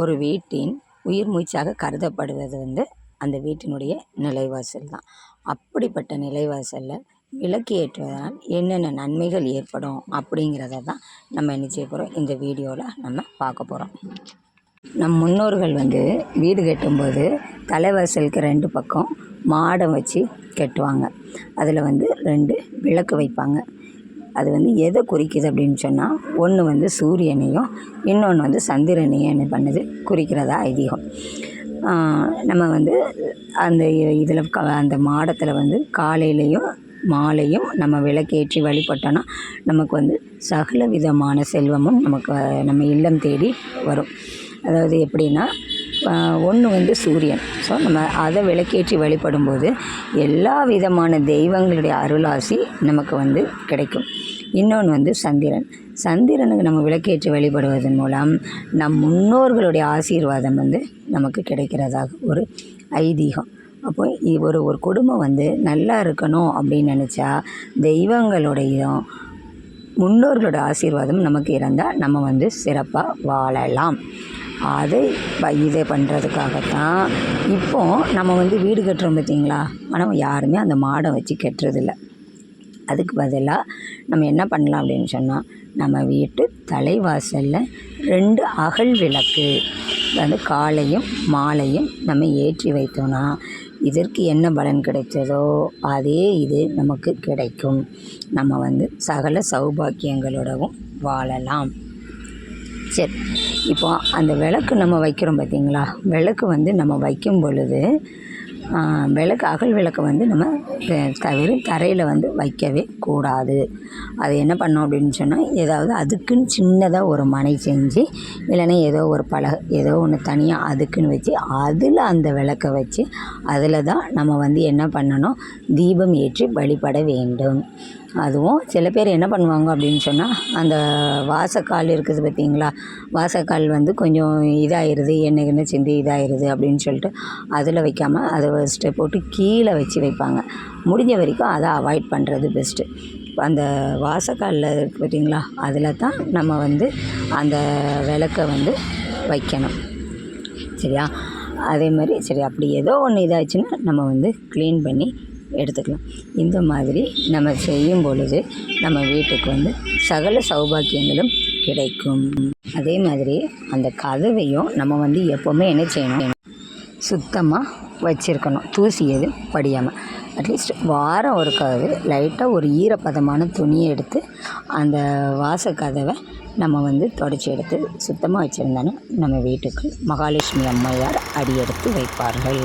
ஒரு வீட்டின் உயிர் மூச்சாக கருதப்படுவது வந்து அந்த வீட்டினுடைய நிலைவாசல் தான். அப்படிப்பட்ட நிலைவாசலில் விளக்கு ஏற்றுவதனால் என்னென்ன நன்மைகள் ஏற்படும் அப்படிங்கிறத தான் நம்ம என்ன செய்ய போகிறோம் இந்த வீடியோவில் நம்ம பார்க்க போகிறோம் நம் முன்னோர்கள் வந்து வீடு கட்டும்போது தலைவாசலுக்கு ரெண்டு பக்கம் மாடம் வச்சு கட்டுவாங்க. அதில் வந்து ரெண்டு விளக்கு வைப்பாங்க. அது வந்து எதை குறிக்குது அப்படின்னு சொன்னால் ஒன்று வந்து சூரியனையும் இன்னொன்று வந்து சந்திரனையும் என்ன பண்ணுது? குறிக்கிறதா ஐதீகம். நம்ம வந்து அந்த இதில் க அந்த மாடத்தில் வந்து காலையிலையும் மாலையும் நம்ம விளக்கேற்றி வழிபட்டோன்னா நமக்கு வந்து சகல விதமான செல்வமும் நமக்கு நம்ம இல்லம் தேடி வரும். அதாவது எப்படின்னா ஒன்று வந்து சூரியன். ஸோ நம்ம அதை விளக்கேற்றி வழிபடும்போது எல்லா விதமான தெய்வங்களுடைய அருளாசி நமக்கு வந்து கிடைக்கும். இன்னொன்று வந்து சந்திரன். சந்திரனுக்கு நம்ம விளக்கேற்றி வழிபடுவதன் மூலம் நம் முன்னோர்களுடைய ஆசீர்வாதம் வந்து நமக்கு கிடைக்கிறதாக ஒரு ஐதீகம். அப்போ ஒரு ஒரு குடும்பம் வந்து நல்லா இருக்கணும் அப்படின்னு நினச்சா தெய்வங்களுடையும் முன்னோர்களோட ஆசீர்வாதம் நமக்கு இருந்தால் நம்ம வந்து சிறப்பாக வாழலாம். அதை ப- இதை பண்ணுறதுக்காகத்தான் இப்போ நம்ம வந்து வீடு கட்டுறோம் பார்த்தீங்களா ஆனால் யாருமே அந்த மாடை வச்சு கட்டுறதில்ல. அதுக்கு பதிலாக நம்ம என்ன பண்ணலாம் அப்படின்னு சொன்னால் நம்ம வீட்டு தலைவாசலில் ரெண்டு அகல் விளக்கு வந்து காலையும் மாலையும் நம்ம ஏற்றி வைத்தோன்னா இதற்கு என்ன பலன் கிடைத்ததோ அதே இது நமக்கு கிடைக்கும். நம்ம வந்து சகல சௌபாக்கியங்களோடவும் வாழலாம். சரி. இப்போ அந்த விளக்கு நம்ம வைக்கிறோம் பார்த்தீங்களா? விளக்கு வந்து நம்ம வைக்கும் பொழுது விளக்கு அகல் விளக்கை வந்து நம்ம தவிர வெறும் தரையில் வந்து வைக்கவே கூடாது. அது என்ன பண்ணோம் அப்படின்னு சொன்னால் ஏதாவது அதுக்குன்னு சின்னதாக ஒரு மனை செஞ்சு இல்லைன்னா ஏதோ ஒரு பலகை ஏதோ ஒன்று தனியாக அதுக்குன்னு வச்சு அதில் அந்த விளக்கை வச்சு அதில் தான் நம்ம வந்து என்ன பண்ணணும்? தீபம் ஏற்றி வழிபட வேண்டும். அதுவும் சில பேர் என்ன பண்ணுவாங்க அப்படின்னு சொன்னால் அந்த வாசக்கால் இருக்குது பார்த்தீங்களா? வாசக்கால் வந்து கொஞ்சம் இதாகிடுது என்ன எண்ணெய் சிந்தி இதாகிடுது அப்படின்னு சொல்லிட்டு அதில் வைக்காமல் அதை ஃபஸ்ட்டு போட்டு கீழே வச்சு வைப்பாங்க. முடிஞ்ச வரைக்கும் அதை அவாய்ட் பண்ணுறது பெஸ்ட்டு அந்த வாசக்காலில் இருக்குது பார்த்தீங்களா அதில் தான் நம்ம வந்து அந்த விளக்கை வந்து வைக்கணும். சரியா? அதே மாதிரி சரி அப்படி ஏதோ ஒன்று இதாச்சுன்னா நம்ம வந்து க்ளீன் பண்ணி எடுத்துக்கலாம். இந்த மாதிரி நம்ம செய்யும் பொழுது நம்ம வீட்டுக்கு வந்து சகல சௌபாக்கியங்களும் கிடைக்கும். அதே மாதிரி அந்த கதவையும் நம்ம வந்து எப்போவுமே என்ன செய்யணும்? சுத்தமாக வச்சுருக்கணும். தூசி எதுவும் படியாமல் அட்லீஸ்ட் வாரம் ஒரு கதவு லைட்டாக ஒரு ஈரப்பதமான துணியை எடுத்து அந்த வாசக்கதவை நம்ம வந்து தொடச்சி எடுத்து சுத்தமாக வச்சுருந்தோன்னா நம்ம வீட்டுக்கு மகாலட்சுமி அம்மையார் அடியெடுத்து வைப்பார்கள்.